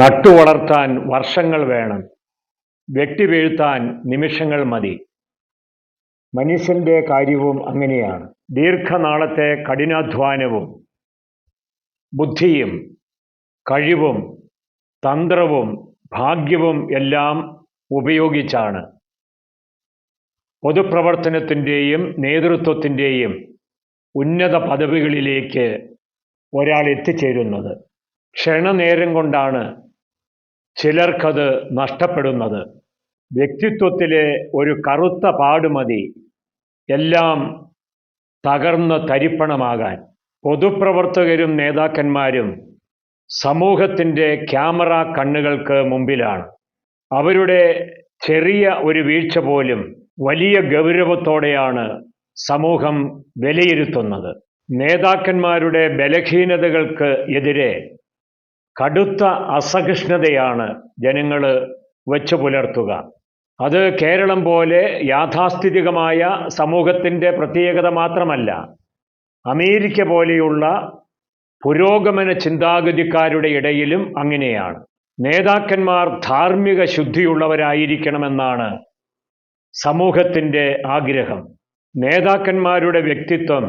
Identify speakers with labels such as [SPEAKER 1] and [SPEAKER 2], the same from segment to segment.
[SPEAKER 1] നട്ടുവളർത്താൻ വർഷങ്ങൾ വേണം. വെട്ടി വീഴ്ത്താൻ നിമിഷങ്ങൾ മതി. മനുഷ്യന്റെ കാര്യവും അങ്ങനെയാണ്. ദീർഘനാളത്തെ കഠിനാധ്വാനവും ബുദ്ധിയും കഴിവും തന്ത്രവും ഭാഗ്യവും എല്ലാം ഉപയോഗിച്ചാണ്. പൊതുപ്രവർത്തനത്തിന്റെയും നേതൃത്വത്തിന്റെയും ഉന്നത പദവികളിലേക്ക് ഒരാൾ എത്തിച്ചേരുന്നത്. ക്ഷണനേരം കൊണ്ടാണ് ചിലർക്കത് നഷ്ടപ്പെടുന്നത്. വ്യക്തിത്വത്തിലെ ഒരു കറുത്ത പാടുമതി എല്ലാം തകർന്ന് തരിപ്പണമാകാൻ. പൊതുപ്രവർത്തകരും നേതാക്കന്മാരും സമൂഹത്തിന്റെ ക്യാമറ കണ്ണുകൾക്ക് മുമ്പിലാണ്. അവരുടെ ചെറിയ ഒരു വീഴ്ച പോലും വലിയ ഗൗരവത്തോടെയാണ് സമൂഹം വിലയിരുത്തുന്നത്. നേതാക്കന്മാരുടെ ബലഹീനതകൾക്ക് എതിരെ കടുത്ത അസഹിഷ്ണുതയാണ് ജനങ്ങൾ വെച്ചു പുലർത്തുക. അത് കേരളം പോലെ യാഥാസ്ഥിതികമായ സമൂഹത്തിന്റെ പ്രത്യേകത മാത്രമല്ല. അമേരിക്ക പോലെയുള്ള പുരോഗമന ചിന്താഗതിക്കാരുടെ ഇടയിലും അങ്ങനെയാണ്. നേതാക്കന്മാർ ധാർമ്മിക ശുദ്ധിയുള്ളവരായിരിക്കണമെന്നാണ് സമൂഹത്തിന്റെ ആഗ്രഹം. നേതാക്കന്മാരുടെ വ്യക്തിത്വം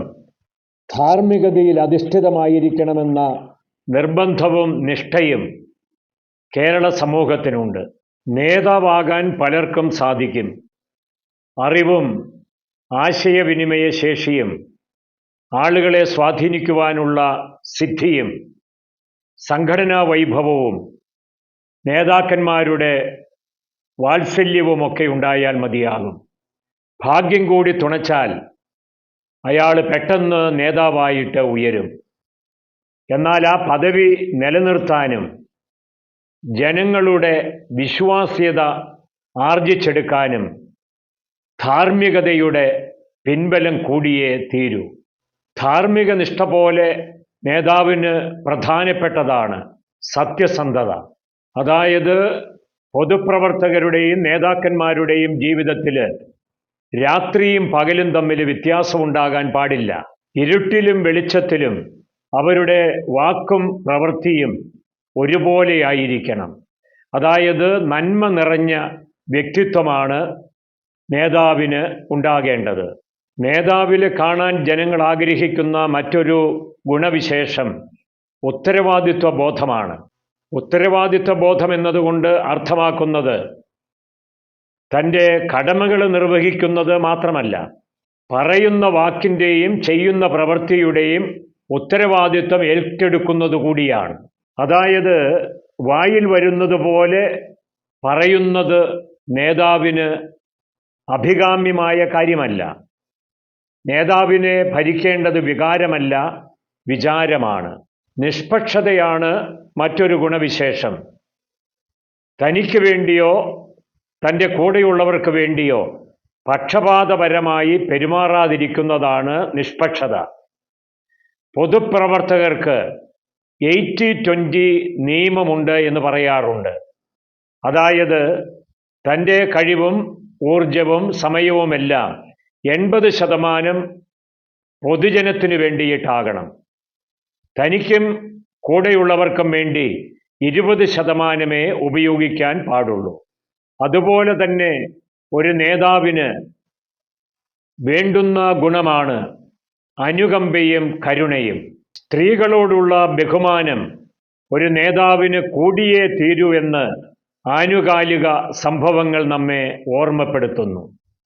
[SPEAKER 1] ധാർമ്മികതയിൽ അധിഷ്ഠിതമായിരിക്കണമെന്ന നിർബന്ധവും നിഷ്ഠയും കേരള സമൂഹത്തിനുണ്ട്. നേതാവാകാൻ പലർക്കും സാധിക്കും. അറിവും ആശയവിനിമയ ശേഷിയും ആളുകളെ സ്വാധീനിക്കുവാനുള്ള സിദ്ധിയും സംഘടനാ വൈഭവവും നേതാക്കന്മാരുടെ വാത്സല്യവുമൊക്കെ ഉണ്ടായാൽ മതിയാകും. ഭാഗ്യം കൂടി തുണച്ചാൽ അയാൾ പെട്ടെന്ന് നേതാവായിട്ട് ഉയരും. എന്നാൽ ആ പദവി നിലനിർത്താനും ജനങ്ങളുടെ വിശ്വാസ്യത ആർജിച്ചെടുക്കാനും ധാർമ്മികതയുടെ പിൻബലം കൂടിയേ തീരൂ. ധാർമ്മിക നിഷ്ഠ പോലെ നേതാവിന് പ്രധാനപ്പെട്ടതാണ് സത്യസന്ധത. അതായത് പൊതുപ്രവർത്തകരുടെയും നേതാക്കന്മാരുടെയും ജീവിതത്തിൽ രാത്രിയും പകലും തമ്മിൽ വ്യത്യാസമുണ്ടാകാൻ പാടില്ല. ഇരുട്ടിലും വെളിച്ചത്തിലും അവരുടെ വാക്കും പ്രവൃത്തിയും ഒരുപോലെയായിരിക്കണം. അതായത് നന്മ നിറഞ്ഞ വ്യക്തിത്വമാണ് നേതാവിന് ഉണ്ടാകേണ്ടത്. നേതാവിൽ കാണാൻ ജനങ്ങൾ ആഗ്രഹിക്കുന്ന മറ്റൊരു ഗുണവിശേഷം ഉത്തരവാദിത്വ ബോധമാണ്. ഉത്തരവാദിത്വ ബോധം എന്നതുകൊണ്ട് അർത്ഥമാക്കുന്നത് തന്റെ കടമകൾ നിർവഹിക്കുന്നത് മാത്രമല്ല പറയുന്ന വാക്കിന്റെയും ചെയ്യുന്ന പ്രവൃത്തിയുടെയും ഉത്തരവാദിത്വം ഏറ്റെടുക്കുന്നത് കൂടിയാണ്. അതായത് വായിൽ വരുന്നത് പോലെ പറയുന്നത് നേതാവിന് അഭികാമ്യമായ കാര്യമല്ല. നേതാവിനെ ഭരിക്കേണ്ടത് വികാരമല്ല വിചാരമാണ്. നിഷ്പക്ഷതയാണ് മറ്റൊരു ഗുണവിശേഷം. തനിക്ക് വേണ്ടിയോ തന്റെ കൂടെയുള്ളവർക്ക് വേണ്ടിയോ പക്ഷപാതപരമായി പെരുമാറാതിരിക്കുന്നതാണ് നിഷ്പക്ഷത. പൊതുപ്രവർത്തകർക്ക് എയ്റ്റി ട്വന്റി നിയമമുണ്ട് എന്ന് പറയാറുണ്ട്. അതായത് തന്റെ കഴിവും ഊർജവും സമയവുമെല്ലാം എൺപത് ശതമാനം പൊതുജനത്തിന് വേണ്ടിയിട്ടാകണം. തനിക്കും കൂടെയുള്ളവർക്കും വേണ്ടി ഇരുപത് ശതമാനമേ ഉപയോഗിക്കാൻ പാടുള്ളൂ. അതുപോലെ തന്നെ ഒരു നേതാവിന് വേണ്ടുന്ന ഗുണമാണ് അനുകമ്പയും കരുണയും. സ്ത്രീകളോടുള്ള ബഹുമാനം ഒരു നേതാവിന് കൂടിയേ തീരൂ എന്ന് ആനുകാലിക സംഭവങ്ങൾ നമ്മെ ഓർമ്മപ്പെടുത്തുന്നു.